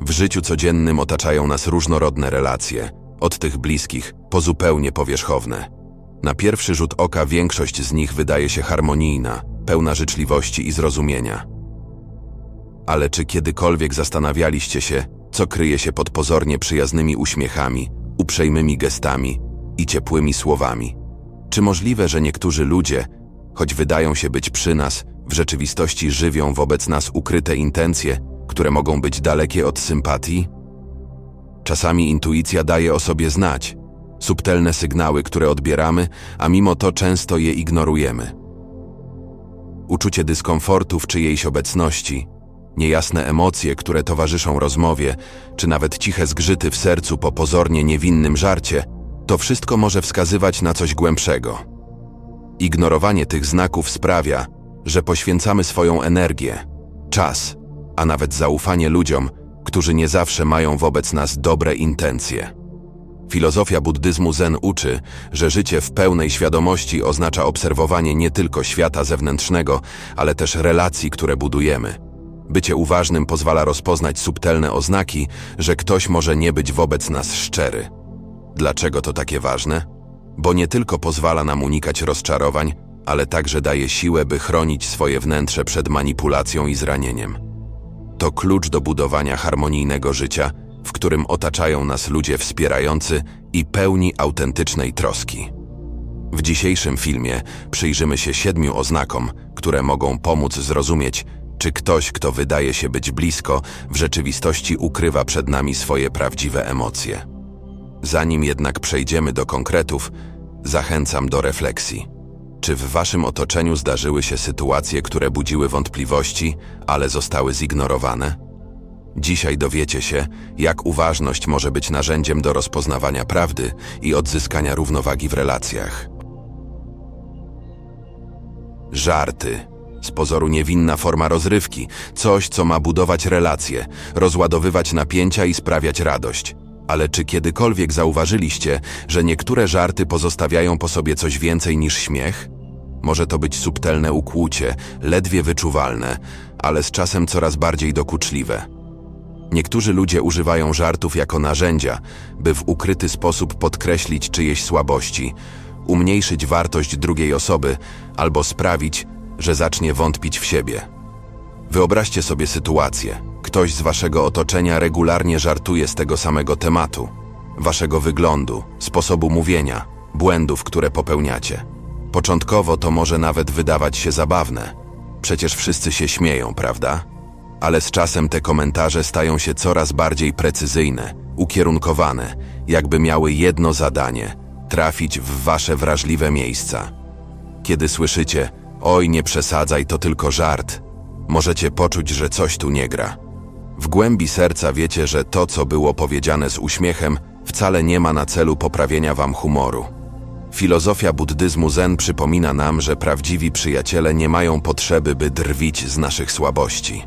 W życiu codziennym otaczają nas różnorodne relacje, od tych bliskich po zupełnie powierzchowne. Na pierwszy rzut oka większość z nich wydaje się harmonijna, pełna życzliwości i zrozumienia. Ale czy kiedykolwiek zastanawialiście się, co kryje się pod pozornie przyjaznymi uśmiechami, uprzejmymi gestami i ciepłymi słowami? Czy możliwe, że niektórzy ludzie, choć wydają się być przy nas, w rzeczywistości żywią wobec nas ukryte intencje, które mogą być dalekie od sympatii? Czasami intuicja daje o sobie znać, subtelne sygnały, które odbieramy, a mimo to często je ignorujemy. Uczucie dyskomfortu w czyjejś obecności, niejasne emocje, które towarzyszą rozmowie, czy nawet ciche zgrzyty w sercu po pozornie niewinnym żarcie, to wszystko może wskazywać na coś głębszego. Ignorowanie tych znaków sprawia, że poświęcamy swoją energię, czas, a nawet zaufanie ludziom, którzy nie zawsze mają wobec nas dobre intencje. Filozofia buddyzmu Zen uczy, że życie w pełnej świadomości oznacza obserwowanie nie tylko świata zewnętrznego, ale też relacji, które budujemy. Bycie uważnym pozwala rozpoznać subtelne oznaki, że ktoś może nie być wobec nas szczery. Dlaczego to takie ważne? Bo nie tylko pozwala nam unikać rozczarowań, ale także daje siłę, by chronić swoje wnętrze przed manipulacją i zranieniem. To klucz do budowania harmonijnego życia, w którym otaczają nas ludzie wspierający i pełni autentycznej troski. W dzisiejszym filmie przyjrzymy się siedmiu oznakom, które mogą pomóc zrozumieć, czy ktoś, kto wydaje się być blisko, w rzeczywistości ukrywa przed nami swoje prawdziwe emocje. Zanim jednak przejdziemy do konkretów, zachęcam do refleksji. Czy w waszym otoczeniu zdarzyły się sytuacje, które budziły wątpliwości, ale zostały zignorowane? Dzisiaj dowiecie się, jak uważność może być narzędziem do rozpoznawania prawdy i odzyskania równowagi w relacjach. Żarty. Z pozoru niewinna forma rozrywki, coś, co ma budować relacje, rozładowywać napięcia i sprawiać radość. Ale czy kiedykolwiek zauważyliście, że niektóre żarty pozostawiają po sobie coś więcej niż śmiech? Może to być subtelne ukłucie, ledwie wyczuwalne, ale z czasem coraz bardziej dokuczliwe. Niektórzy ludzie używają żartów jako narzędzia, by w ukryty sposób podkreślić czyjeś słabości, umniejszyć wartość drugiej osoby albo sprawić, że zacznie wątpić w siebie. Wyobraźcie sobie sytuację. Ktoś z waszego otoczenia regularnie żartuje z tego samego tematu, waszego wyglądu, sposobu mówienia, błędów, które popełniacie. Początkowo to może nawet wydawać się zabawne. Przecież wszyscy się śmieją, prawda? Ale z czasem te komentarze stają się coraz bardziej precyzyjne, ukierunkowane, jakby miały jedno zadanie trafić w wasze wrażliwe miejsca. Kiedy słyszycie, oj, nie przesadzaj, to tylko żart, możecie poczuć, że coś tu nie gra. W głębi serca wiecie, że to, co było powiedziane z uśmiechem, wcale nie ma na celu poprawienia wam humoru. Filozofia buddyzmu Zen przypomina nam, że prawdziwi przyjaciele nie mają potrzeby, by drwić z naszych słabości.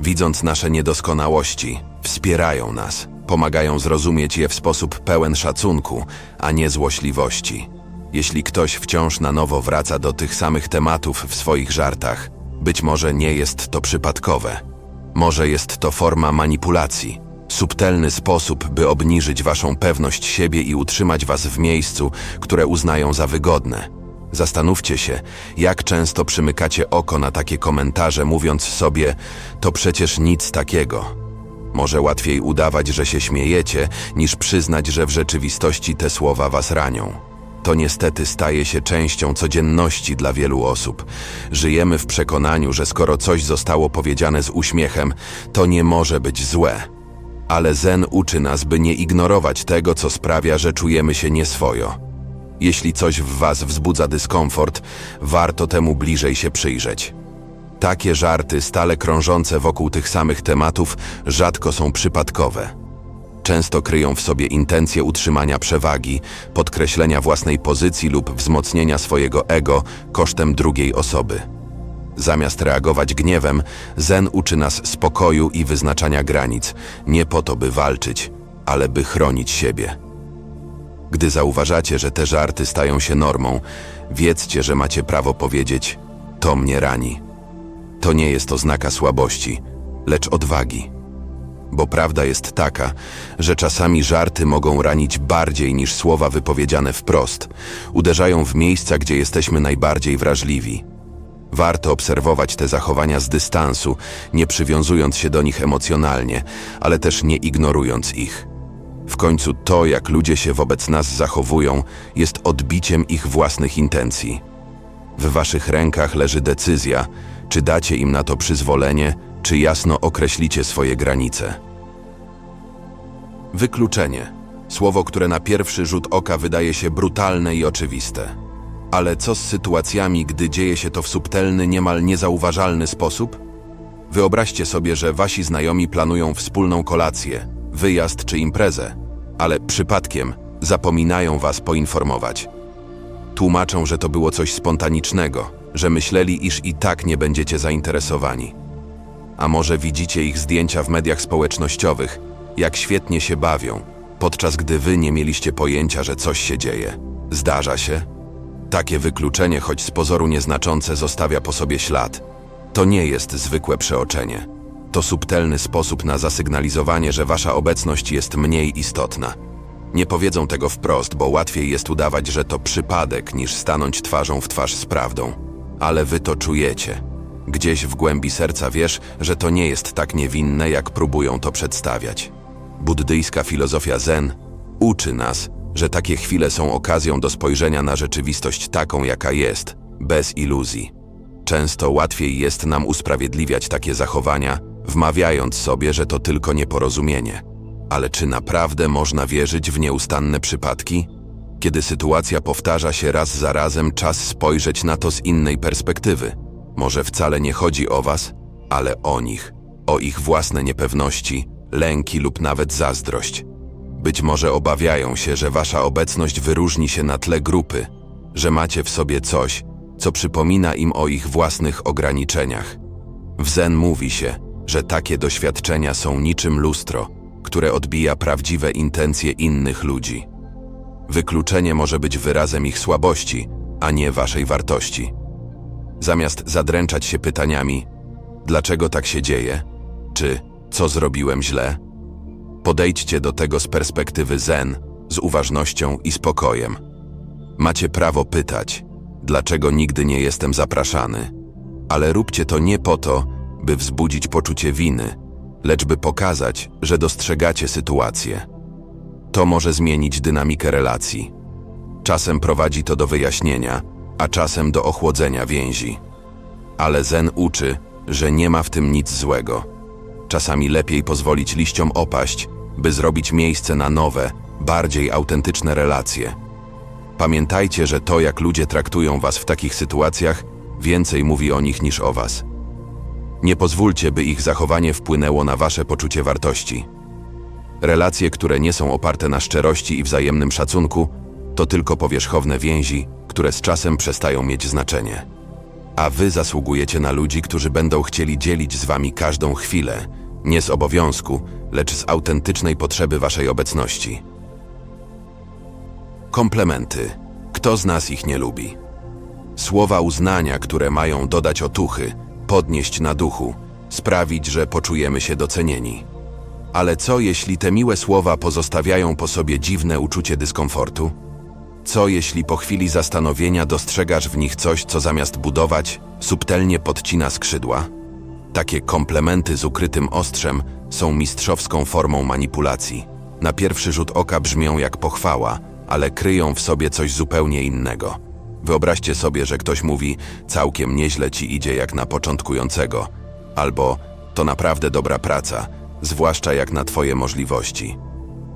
Widząc nasze niedoskonałości, wspierają nas, pomagają zrozumieć je w sposób pełen szacunku, a nie złośliwości. Jeśli ktoś wciąż na nowo wraca do tych samych tematów w swoich żartach, być może nie jest to przypadkowe. Może jest to forma manipulacji, subtelny sposób, by obniżyć waszą pewność siebie i utrzymać was w miejscu, które uznają za wygodne. Zastanówcie się, jak często przymykacie oko na takie komentarze, mówiąc sobie: To przecież nic takiego. Może łatwiej udawać, że się śmiejecie, niż przyznać, że w rzeczywistości te słowa was ranią. To niestety staje się częścią codzienności dla wielu osób. Żyjemy w przekonaniu, że skoro coś zostało powiedziane z uśmiechem, to nie może być złe. Ale Zen uczy nas, by nie ignorować tego, co sprawia, że czujemy się nieswojo. Jeśli coś w was wzbudza dyskomfort, warto temu bliżej się przyjrzeć. Takie żarty, stale krążące wokół tych samych tematów, rzadko są przypadkowe. Często kryją w sobie intencje utrzymania przewagi, podkreślenia własnej pozycji lub wzmocnienia swojego ego kosztem drugiej osoby. Zamiast reagować gniewem, Zen uczy nas spokoju i wyznaczania granic, nie po to, by walczyć, ale by chronić siebie. Gdy zauważacie, że te żarty stają się normą, wiedzcie, że macie prawo powiedzieć: To mnie rani. To nie jest oznaka słabości, lecz odwagi. Bo prawda jest taka, że czasami żarty mogą ranić bardziej niż słowa wypowiedziane wprost. Uderzają w miejsca, gdzie jesteśmy najbardziej wrażliwi. Warto obserwować te zachowania z dystansu, nie przywiązując się do nich emocjonalnie, ale też nie ignorując ich. W końcu to, jak ludzie się wobec nas zachowują, jest odbiciem ich własnych intencji. W waszych rękach leży decyzja, czy dacie im na to przyzwolenie, czy jasno określicie swoje granice. Wykluczenie. Słowo, które na pierwszy rzut oka wydaje się brutalne i oczywiste. Ale co z sytuacjami, gdy dzieje się to w subtelny, niemal niezauważalny sposób? Wyobraźcie sobie, że wasi znajomi planują wspólną kolację, wyjazd czy imprezę, ale przypadkiem zapominają was poinformować. Tłumaczą, że to było coś spontanicznego, że myśleli, iż i tak nie będziecie zainteresowani. A może widzicie ich zdjęcia w mediach społecznościowych, jak świetnie się bawią, podczas gdy wy nie mieliście pojęcia, że coś się dzieje. Zdarza się? Takie wykluczenie, choć z pozoru nieznaczące, zostawia po sobie ślad. To nie jest zwykłe przeoczenie. To subtelny sposób na zasygnalizowanie, że wasza obecność jest mniej istotna. Nie powiedzą tego wprost, bo łatwiej jest udawać, że to przypadek, niż stanąć twarzą w twarz z prawdą. Ale wy to czujecie. Gdzieś w głębi serca wiesz, że to nie jest tak niewinne, jak próbują to przedstawiać. Buddyjska filozofia Zen uczy nas, że takie chwile są okazją do spojrzenia na rzeczywistość taką, jaka jest, bez iluzji. Często łatwiej jest nam usprawiedliwiać takie zachowania, wmawiając sobie, że to tylko nieporozumienie. Ale czy naprawdę można wierzyć w nieustanne przypadki? Kiedy sytuacja powtarza się raz za razem, czas spojrzeć na to z innej perspektywy. Może wcale nie chodzi o was, ale o nich, o ich własne niepewności, lęki lub nawet zazdrość. Być może obawiają się, że wasza obecność wyróżni się na tle grupy, że macie w sobie coś, co przypomina im o ich własnych ograniczeniach. W Zen mówi się, że takie doświadczenia są niczym lustro, które odbija prawdziwe intencje innych ludzi. Wykluczenie może być wyrazem ich słabości, a nie waszej wartości. Zamiast zadręczać się pytaniami, dlaczego tak się dzieje, czy co zrobiłem źle, podejdźcie do tego z perspektywy zen, z uważnością i spokojem. Macie prawo pytać, dlaczego nigdy nie jestem zapraszany, ale róbcie to nie po to, by wzbudzić poczucie winy, lecz by pokazać, że dostrzegacie sytuację. To może zmienić dynamikę relacji. Czasem prowadzi to do wyjaśnienia, a czasem do ochłodzenia więzi. Ale Zen uczy, że nie ma w tym nic złego. Czasami lepiej pozwolić liściom opaść, by zrobić miejsce na nowe, bardziej autentyczne relacje. Pamiętajcie, że to, jak ludzie traktują was w takich sytuacjach, więcej mówi o nich niż o was. Nie pozwólcie, by ich zachowanie wpłynęło na wasze poczucie wartości. Relacje, które nie są oparte na szczerości i wzajemnym szacunku, to tylko powierzchowne więzi, które z czasem przestają mieć znaczenie. A wy zasługujecie na ludzi, którzy będą chcieli dzielić z wami każdą chwilę, nie z obowiązku, lecz z autentycznej potrzeby waszej obecności. Komplementy. Kto z nas ich nie lubi? Słowa uznania, które mają dodać otuchy, podnieść na duchu, sprawić, że poczujemy się docenieni. Ale co jeśli te miłe słowa pozostawiają po sobie dziwne uczucie dyskomfortu? Co jeśli po chwili zastanowienia dostrzegasz w nich coś, co zamiast budować, subtelnie podcina skrzydła? Takie komplementy z ukrytym ostrzem są mistrzowską formą manipulacji. Na pierwszy rzut oka brzmią jak pochwała, ale kryją w sobie coś zupełnie innego. Wyobraźcie sobie, że ktoś mówi: Całkiem nieźle ci idzie jak na początkującego, albo to naprawdę dobra praca, zwłaszcza jak na Twoje możliwości.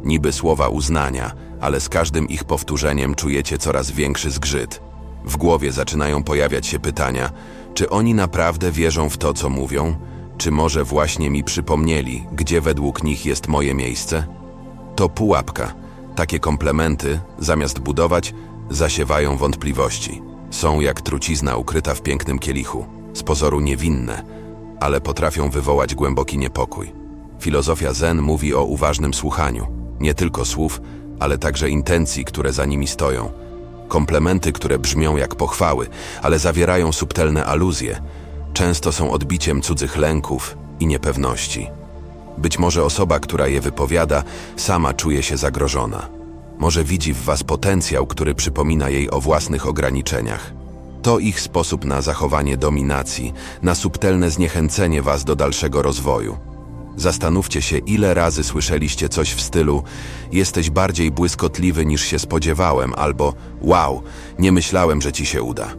Niby słowa uznania, ale z każdym ich powtórzeniem czujecie coraz większy zgrzyt. W głowie zaczynają pojawiać się pytania, czy oni naprawdę wierzą w to, co mówią, czy może właśnie mi przypomnieli, gdzie według nich jest moje miejsce? To pułapka. Takie komplementy, zamiast budować, zasiewają wątpliwości. Są jak trucizna ukryta w pięknym kielichu, z pozoru niewinne, ale potrafią wywołać głęboki niepokój. Filozofia Zen mówi o uważnym słuchaniu, nie tylko słów, ale także intencji, które za nimi stoją. Komplementy, które brzmią jak pochwały, ale zawierają subtelne aluzje, często są odbiciem cudzych lęków i niepewności. Być może osoba, która je wypowiada, sama czuje się zagrożona. Może widzi w was potencjał, który przypomina jej o własnych ograniczeniach. To ich sposób na zachowanie dominacji, na subtelne zniechęcenie was do dalszego rozwoju. Zastanówcie się, ile razy słyszeliście coś w stylu: Jesteś bardziej błyskotliwy niż się spodziewałem, albo Wow, nie myślałem, że ci się uda.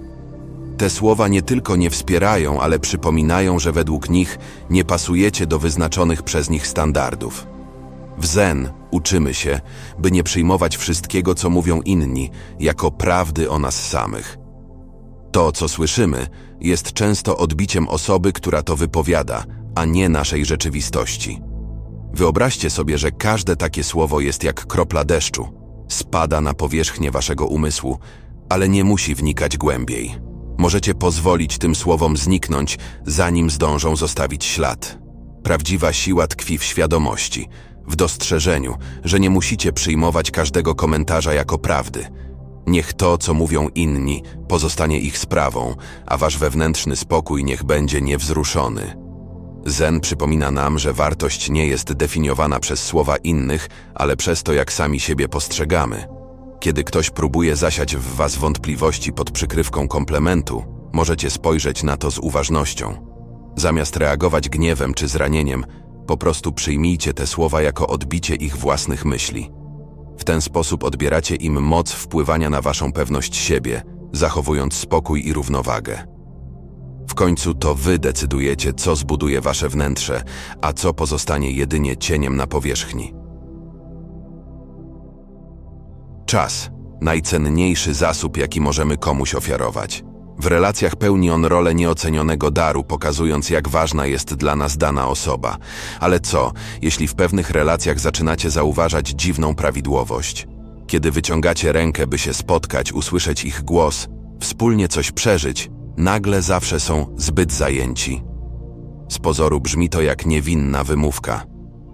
Te słowa nie tylko nie wspierają, ale przypominają, że według nich nie pasujecie do wyznaczonych przez nich standardów. W Zen uczymy się, by nie przyjmować wszystkiego, co mówią inni, jako prawdy o nas samych. To, co słyszymy, jest często odbiciem osoby, która to wypowiada, a nie naszej rzeczywistości. Wyobraźcie sobie, że każde takie słowo jest jak kropla deszczu. Spada na powierzchnię waszego umysłu, ale nie musi wnikać głębiej. Możecie pozwolić tym słowom zniknąć, zanim zdążą zostawić ślad. Prawdziwa siła tkwi w świadomości, w dostrzeżeniu, że nie musicie przyjmować każdego komentarza jako prawdy. Niech to, co mówią inni, pozostanie ich sprawą, a wasz wewnętrzny spokój niech będzie niewzruszony. Zen przypomina nam, że wartość nie jest definiowana przez słowa innych, ale przez to, jak sami siebie postrzegamy. Kiedy ktoś próbuje zasiać w was wątpliwości pod przykrywką komplementu, możecie spojrzeć na to z uważnością. Zamiast reagować gniewem czy zranieniem, po prostu przyjmijcie te słowa jako odbicie ich własnych myśli. W ten sposób odbieracie im moc wpływania na waszą pewność siebie, zachowując spokój i równowagę. Końcu to wy decydujecie, co zbuduje wasze wnętrze, a co pozostanie jedynie cieniem na powierzchni. Czas najcenniejszy zasób, jaki możemy komuś ofiarować. W relacjach pełni on rolę nieocenionego daru, pokazując, jak ważna jest dla nas dana osoba. Ale co, jeśli w pewnych relacjach zaczynacie zauważać dziwną prawidłowość? Kiedy wyciągacie rękę, by się spotkać, usłyszeć ich głos, wspólnie coś przeżyć, nagle zawsze są zbyt zajęci. Z pozoru brzmi to jak niewinna wymówka.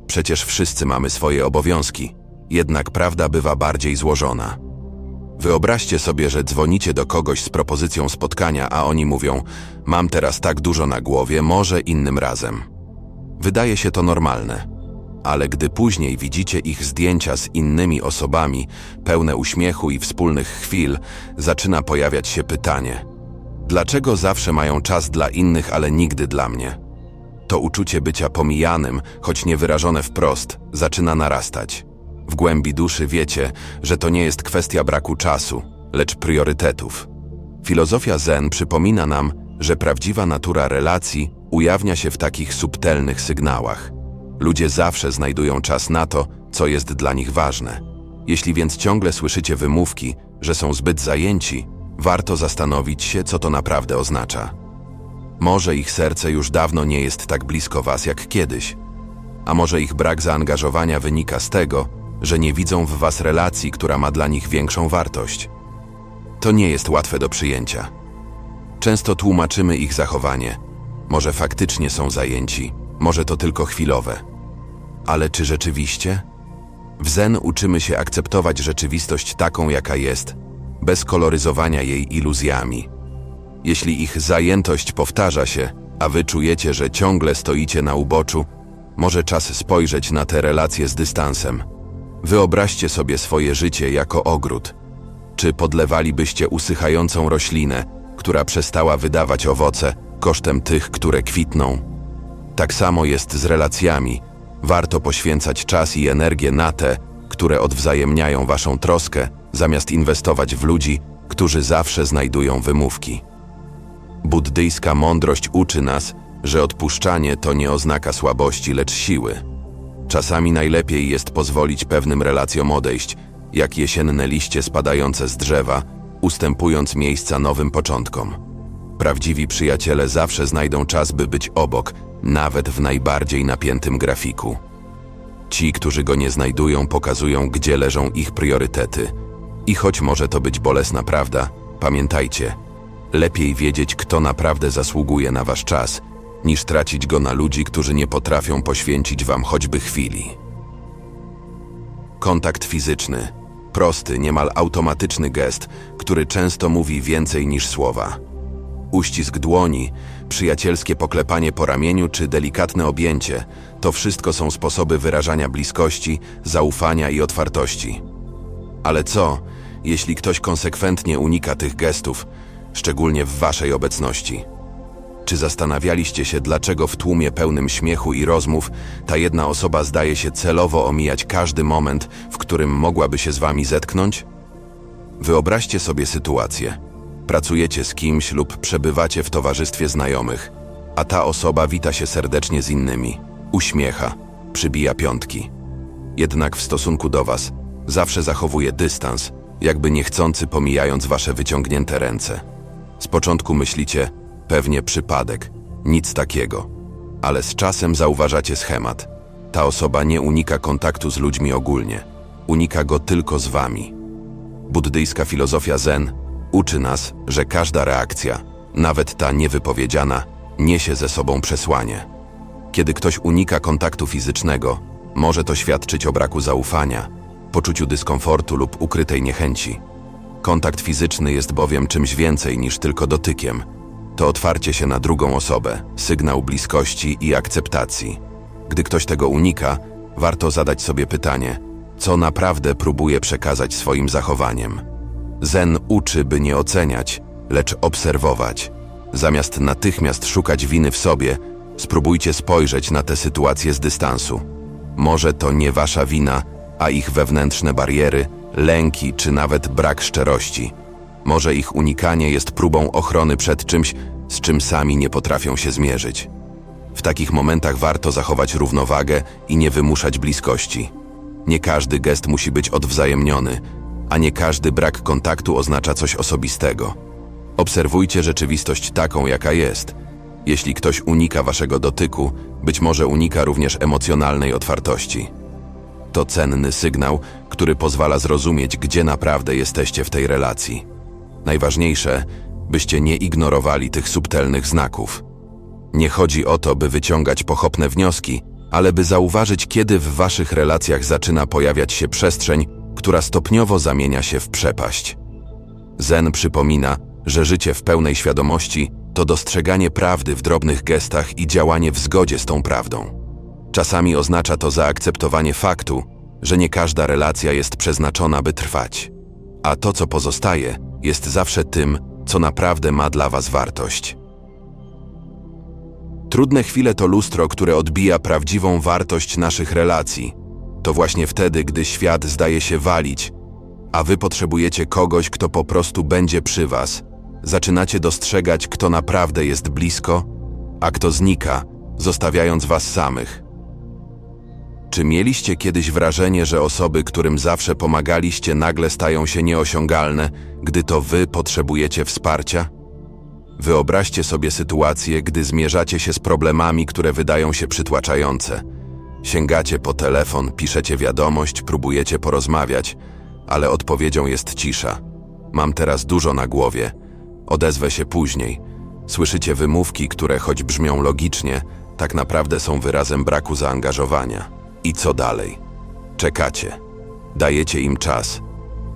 Przecież wszyscy mamy swoje obowiązki, jednak prawda bywa bardziej złożona. Wyobraźcie sobie, że dzwonicie do kogoś z propozycją spotkania, a oni mówią: Mam teraz tak dużo na głowie, może innym razem. Wydaje się to normalne, ale gdy później widzicie ich zdjęcia z innymi osobami, pełne uśmiechu i wspólnych chwil, zaczyna pojawiać się pytanie: Dlaczego zawsze mają czas dla innych, ale nigdy dla mnie? To uczucie bycia pomijanym, choć niewyrażone wprost, zaczyna narastać. W głębi duszy wiecie, że to nie jest kwestia braku czasu, lecz priorytetów. Filozofia Zen przypomina nam, że prawdziwa natura relacji ujawnia się w takich subtelnych sygnałach. Ludzie zawsze znajdują czas na to, co jest dla nich ważne. Jeśli więc ciągle słyszycie wymówki, że są zbyt zajęci, warto zastanowić się, co to naprawdę oznacza. Może ich serce już dawno nie jest tak blisko was jak kiedyś, a może ich brak zaangażowania wynika z tego, że nie widzą w was relacji, która ma dla nich większą wartość. To nie jest łatwe do przyjęcia. Często tłumaczymy ich zachowanie. Może faktycznie są zajęci, może to tylko chwilowe. Ale czy rzeczywiście? W Zen uczymy się akceptować rzeczywistość taką, jaka jest, bez koloryzowania jej iluzjami. Jeśli ich zajętość powtarza się, a wy czujecie, że ciągle stoicie na uboczu, może czas spojrzeć na te relacje z dystansem. Wyobraźcie sobie swoje życie jako ogród. Czy podlewalibyście usychającą roślinę, która przestała wydawać owoce kosztem tych, które kwitną? Tak samo jest z relacjami. Warto poświęcać czas i energię na te, które odwzajemniają waszą troskę, zamiast inwestować w ludzi, którzy zawsze znajdują wymówki. Buddyjska mądrość uczy nas, że odpuszczanie to nie oznaka słabości, lecz siły. Czasami najlepiej jest pozwolić pewnym relacjom odejść, jak jesienne liście spadające z drzewa, ustępując miejsca nowym początkom. Prawdziwi przyjaciele zawsze znajdą czas, by być obok, nawet w najbardziej napiętym grafiku. Ci, którzy go nie znajdują, pokazują, gdzie leżą ich priorytety. I choć może to być bolesna prawda, pamiętajcie, lepiej wiedzieć, kto naprawdę zasługuje na wasz czas, niż tracić go na ludzi, którzy nie potrafią poświęcić wam choćby chwili. Kontakt fizyczny. Prosty, niemal automatyczny gest, który często mówi więcej niż słowa. Uścisk dłoni, przyjacielskie poklepanie po ramieniu czy delikatne objęcie to wszystko są sposoby wyrażania bliskości, zaufania i otwartości. Ale co, jeśli ktoś konsekwentnie unika tych gestów, szczególnie w waszej obecności? Czy zastanawialiście się, dlaczego w tłumie pełnym śmiechu i rozmów ta jedna osoba zdaje się celowo omijać każdy moment, w którym mogłaby się z wami zetknąć? Wyobraźcie sobie sytuację. Pracujecie z kimś lub przebywacie w towarzystwie znajomych, a ta osoba wita się serdecznie z innymi, uśmiecha, przybija piątki. Jednak w stosunku do was zawsze zachowuje dystans, jakby niechcący pomijając wasze wyciągnięte ręce. Z początku myślicie, pewnie przypadek, nic takiego. Ale z czasem zauważacie schemat. Ta osoba nie unika kontaktu z ludźmi ogólnie, unika go tylko z wami. Buddyjska filozofia Zen uczy nas, że każda reakcja, nawet ta niewypowiedziana, niesie ze sobą przesłanie. Kiedy ktoś unika kontaktu fizycznego, może to świadczyć o braku zaufania, poczuciu dyskomfortu lub ukrytej niechęci. Kontakt fizyczny jest bowiem czymś więcej niż tylko dotykiem. To otwarcie się na drugą osobę, sygnał bliskości i akceptacji. Gdy ktoś tego unika, warto zadać sobie pytanie, co naprawdę próbuje przekazać swoim zachowaniem. Zen uczy, by nie oceniać, lecz obserwować. Zamiast natychmiast szukać winy w sobie, spróbujcie spojrzeć na tę sytuację z dystansu. Może to nie wasza wina, a ich wewnętrzne bariery, lęki czy nawet brak szczerości. Może ich unikanie jest próbą ochrony przed czymś, z czym sami nie potrafią się zmierzyć. W takich momentach warto zachować równowagę i nie wymuszać bliskości. Nie każdy gest musi być odwzajemniony, a nie każdy brak kontaktu oznacza coś osobistego. Obserwujcie rzeczywistość taką, jaka jest. Jeśli ktoś unika waszego dotyku, być może unika również emocjonalnej otwartości. To cenny sygnał, który pozwala zrozumieć, gdzie naprawdę jesteście w tej relacji. Najważniejsze, byście nie ignorowali tych subtelnych znaków. Nie chodzi o to, by wyciągać pochopne wnioski, ale by zauważyć, kiedy w waszych relacjach zaczyna pojawiać się przestrzeń, która stopniowo zamienia się w przepaść. Zen przypomina, że życie w pełnej świadomości to dostrzeganie prawdy w drobnych gestach i działanie w zgodzie z tą prawdą. Czasami oznacza to zaakceptowanie faktu, że nie każda relacja jest przeznaczona, by trwać, a to, co pozostaje, jest zawsze tym, co naprawdę ma dla Was wartość. Trudne chwile to lustro, które odbija prawdziwą wartość naszych relacji. To właśnie wtedy, gdy świat zdaje się walić, a Wy potrzebujecie kogoś, kto po prostu będzie przy Was. Zaczynacie dostrzegać, kto naprawdę jest blisko, a kto znika, zostawiając Was samych. Czy mieliście kiedyś wrażenie, że osoby, którym zawsze pomagaliście, nagle stają się nieosiągalne, gdy to wy potrzebujecie wsparcia? Wyobraźcie sobie sytuację, gdy zmierzacie się z problemami, które wydają się przytłaczające. Sięgacie po telefon, piszecie wiadomość, próbujecie porozmawiać, ale odpowiedzią jest cisza. Mam teraz dużo na głowie. Odezwę się później. Słyszycie wymówki, które choć brzmią logicznie, tak naprawdę są wyrazem braku zaangażowania. I co dalej? Czekacie. Dajecie im czas.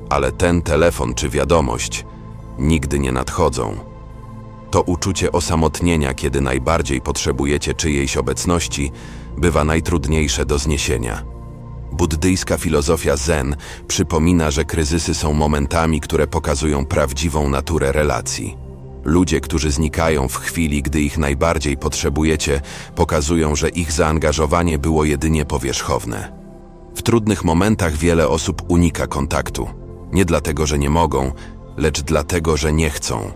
Ale ten telefon czy wiadomość nigdy nie nadchodzą. To uczucie osamotnienia, kiedy najbardziej potrzebujecie czyjejś obecności, bywa najtrudniejsze do zniesienia. Buddyjska filozofia Zen przypomina, że kryzysy są momentami, które pokazują prawdziwą naturę relacji. Ludzie, którzy znikają w chwili, gdy ich najbardziej potrzebujecie, pokazują, że ich zaangażowanie było jedynie powierzchowne. W trudnych momentach wiele osób unika kontaktu. Nie dlatego, że nie mogą, lecz dlatego, że nie chcą.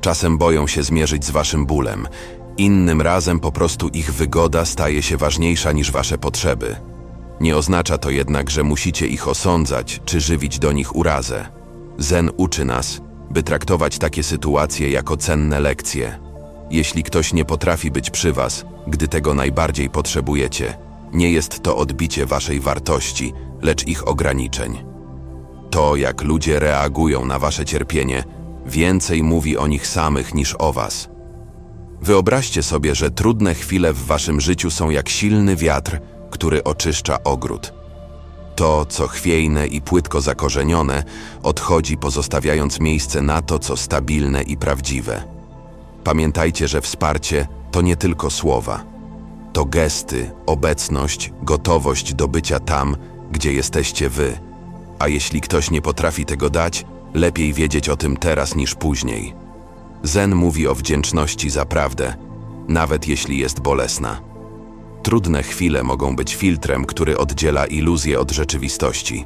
Czasem boją się zmierzyć z waszym bólem, innym razem po prostu ich wygoda staje się ważniejsza niż wasze potrzeby. Nie oznacza to jednak, że musicie ich osądzać czy żywić do nich urazę. Zen uczy nas, by traktować takie sytuacje jako cenne lekcje. Jeśli ktoś nie potrafi być przy was, gdy tego najbardziej potrzebujecie, nie jest to odbicie waszej wartości, lecz ich ograniczeń. To, jak ludzie reagują na wasze cierpienie, więcej mówi o nich samych niż o was. Wyobraźcie sobie, że trudne chwile w waszym życiu są jak silny wiatr, który oczyszcza ogród. To, co chwiejne i płytko zakorzenione, odchodzi pozostawiając miejsce na to, co stabilne i prawdziwe. Pamiętajcie, że wsparcie to nie tylko słowa. To gesty, obecność, gotowość do bycia tam, gdzie jesteście wy. A jeśli ktoś nie potrafi tego dać, lepiej wiedzieć o tym teraz niż później. Zen mówi o wdzięczności za prawdę, nawet jeśli jest bolesna. Trudne chwile mogą być filtrem, który oddziela iluzję od rzeczywistości.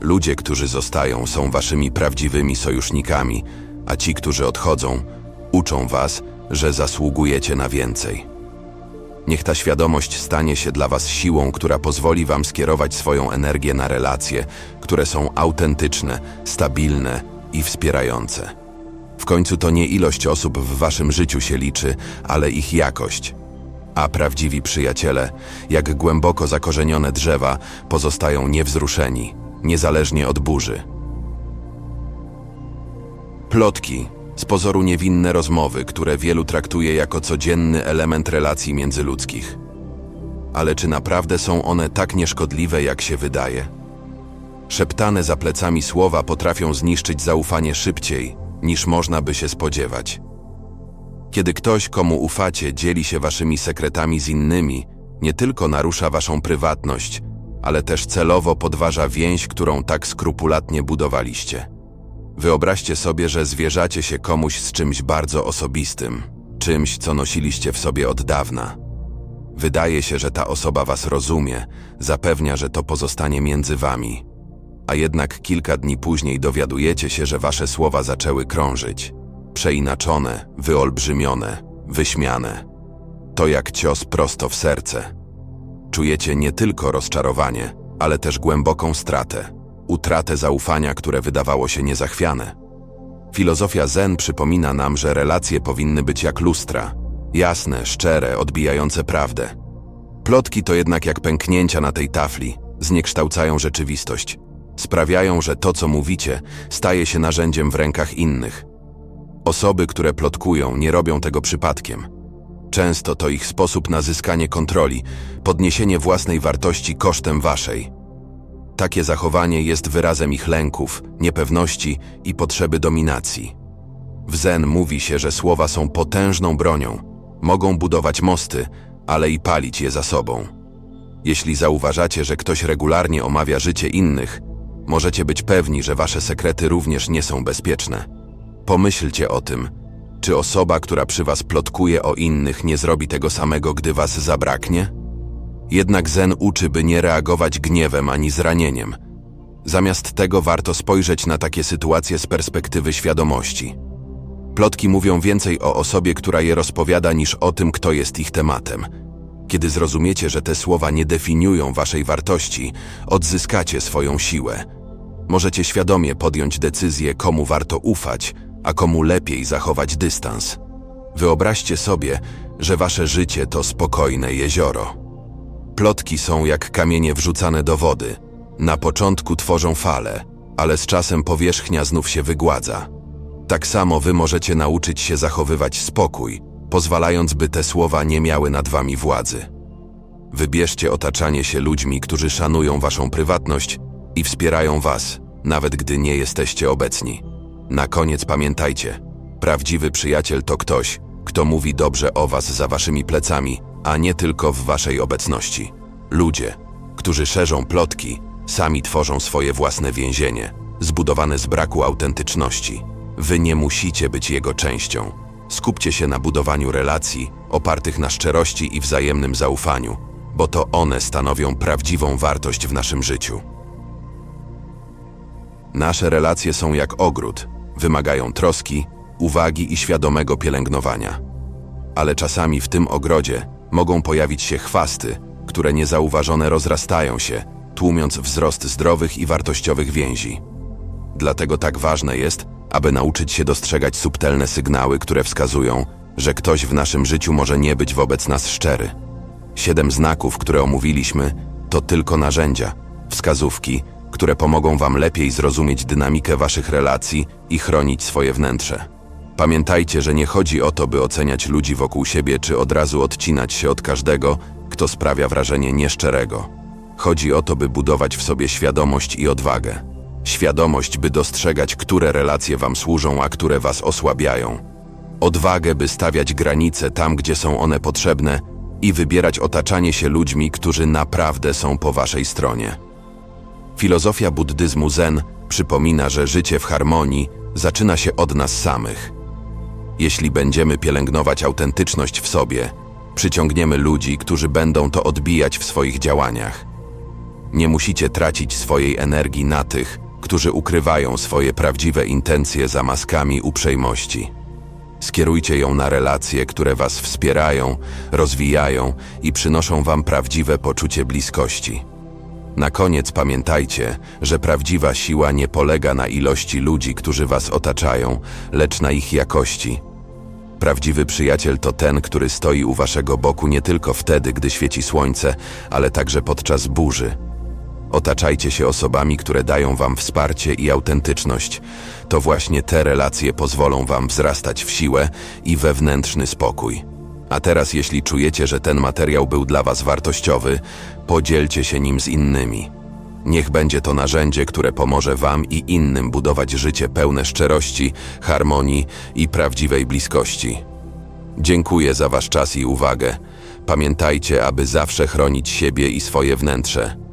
Ludzie, którzy zostają, są waszymi prawdziwymi sojusznikami, a ci, którzy odchodzą, uczą was, że zasługujecie na więcej. Niech ta świadomość stanie się dla was siłą, która pozwoli wam skierować swoją energię na relacje, które są autentyczne, stabilne i wspierające. W końcu to nie ilość osób w waszym życiu się liczy, ale ich jakość. A prawdziwi przyjaciele, jak głęboko zakorzenione drzewa, pozostają niewzruszeni, niezależnie od burzy. Plotki, z pozoru niewinne rozmowy, które wielu traktuje jako codzienny element relacji międzyludzkich. Ale czy naprawdę są one tak nieszkodliwe, jak się wydaje? Szeptane za plecami słowa potrafią zniszczyć zaufanie szybciej, niż można by się spodziewać. Kiedy ktoś, komu ufacie, dzieli się waszymi sekretami z innymi, nie tylko narusza waszą prywatność, ale też celowo podważa więź, którą tak skrupulatnie budowaliście. Wyobraźcie sobie, że zwierzacie się komuś z czymś bardzo osobistym, czymś, co nosiliście w sobie od dawna. Wydaje się, że ta osoba was rozumie, zapewnia, że to pozostanie między wami. A jednak kilka dni później dowiadujecie się, że wasze słowa zaczęły krążyć. Przeinaczone, wyolbrzymione, wyśmiane. To jak cios prosto w serce. Czujecie nie tylko rozczarowanie, ale też głęboką stratę utratę zaufania, które wydawało się niezachwiane. Filozofia Zen przypomina nam, że relacje powinny być jak lustra, jasne, szczere, odbijające prawdę. Plotki to jednak jak pęknięcia na tej tafli, zniekształcają rzeczywistość. Sprawiają, że to, co mówicie, staje się narzędziem w rękach innych. Osoby, które plotkują, nie robią tego przypadkiem. Często to ich sposób na zyskanie kontroli, podniesienie własnej wartości kosztem waszej. Takie zachowanie jest wyrazem ich lęków, niepewności i potrzeby dominacji. W Zen mówi się, że słowa są potężną bronią, mogą budować mosty, ale i palić je za sobą. Jeśli zauważacie, że ktoś regularnie omawia życie innych, możecie być pewni, że wasze sekrety również nie są bezpieczne. Pomyślcie o tym, czy osoba, która przy was plotkuje o innych, nie zrobi tego samego, gdy was zabraknie? Jednak Zen uczy, by nie reagować gniewem ani zranieniem. Zamiast tego warto spojrzeć na takie sytuacje z perspektywy świadomości. Plotki mówią więcej o osobie, która je rozpowiada, niż o tym, kto jest ich tematem. Kiedy zrozumiecie, że te słowa nie definiują waszej wartości, odzyskacie swoją siłę. Możecie świadomie podjąć decyzję, komu warto ufać, a komu lepiej zachować dystans. Wyobraźcie sobie, że wasze życie to spokojne jezioro. Plotki są jak kamienie wrzucane do wody. Na początku tworzą fale, ale z czasem powierzchnia znów się wygładza. Tak samo wy możecie nauczyć się zachowywać spokój, pozwalając, by te słowa nie miały nad wami władzy. Wybierzcie otaczanie się ludźmi, którzy szanują waszą prywatność i wspierają was, nawet gdy nie jesteście obecni. Na koniec pamiętajcie, prawdziwy przyjaciel to ktoś, kto mówi dobrze o was za waszymi plecami, a nie tylko w waszej obecności. Ludzie, którzy szerzą plotki, sami tworzą swoje własne więzienie, zbudowane z braku autentyczności. Wy nie musicie być jego częścią. Skupcie się na budowaniu relacji opartych na szczerości i wzajemnym zaufaniu, bo to one stanowią prawdziwą wartość w naszym życiu. Nasze relacje są jak ogród, wymagają troski, uwagi i świadomego pielęgnowania. Ale czasami w tym ogrodzie mogą pojawić się chwasty, które niezauważone rozrastają się, tłumiąc wzrost zdrowych i wartościowych więzi. Dlatego tak ważne jest, aby nauczyć się dostrzegać subtelne sygnały, które wskazują, że ktoś w naszym życiu może nie być wobec nas szczery. Siedem znaków, które omówiliśmy, to tylko narzędzia, wskazówki, które pomogą Wam lepiej zrozumieć dynamikę Waszych relacji i chronić swoje wnętrze. Pamiętajcie, że nie chodzi o to, by oceniać ludzi wokół siebie, czy od razu odcinać się od każdego, kto sprawia wrażenie nieszczerego. Chodzi o to, by budować w sobie świadomość i odwagę. Świadomość, by dostrzegać, które relacje Wam służą, a które Was osłabiają. odwagę, by stawiać granice tam, gdzie są one potrzebne i wybierać otaczanie się ludźmi, którzy naprawdę są po waszej stronie. Filozofia buddyzmu Zen przypomina, że życie w harmonii zaczyna się od nas samych. Jeśli będziemy pielęgnować autentyczność w sobie, przyciągniemy ludzi, którzy będą to odbijać w swoich działaniach. Nie musicie tracić swojej energii na tych, którzy ukrywają swoje prawdziwe intencje za maskami uprzejmości. Skierujcie ją na relacje, które Was wspierają, rozwijają i przynoszą Wam prawdziwe poczucie bliskości. Na koniec pamiętajcie, że prawdziwa siła nie polega na ilości ludzi, którzy Was otaczają, lecz na ich jakości. Prawdziwy przyjaciel to ten, który stoi u Waszego boku nie tylko wtedy, gdy świeci słońce, ale także podczas burzy. Otaczajcie się osobami, które dają Wam wsparcie i autentyczność. To właśnie te relacje pozwolą Wam wzrastać w siłę i wewnętrzny spokój. A teraz, jeśli czujecie, że ten materiał był dla Was wartościowy, podzielcie się nim z innymi. Niech będzie to narzędzie, które pomoże Wam i innym budować życie pełne szczerości, harmonii i prawdziwej bliskości. Dziękuję za Wasz czas i uwagę. Pamiętajcie, aby zawsze chronić siebie i swoje wnętrze.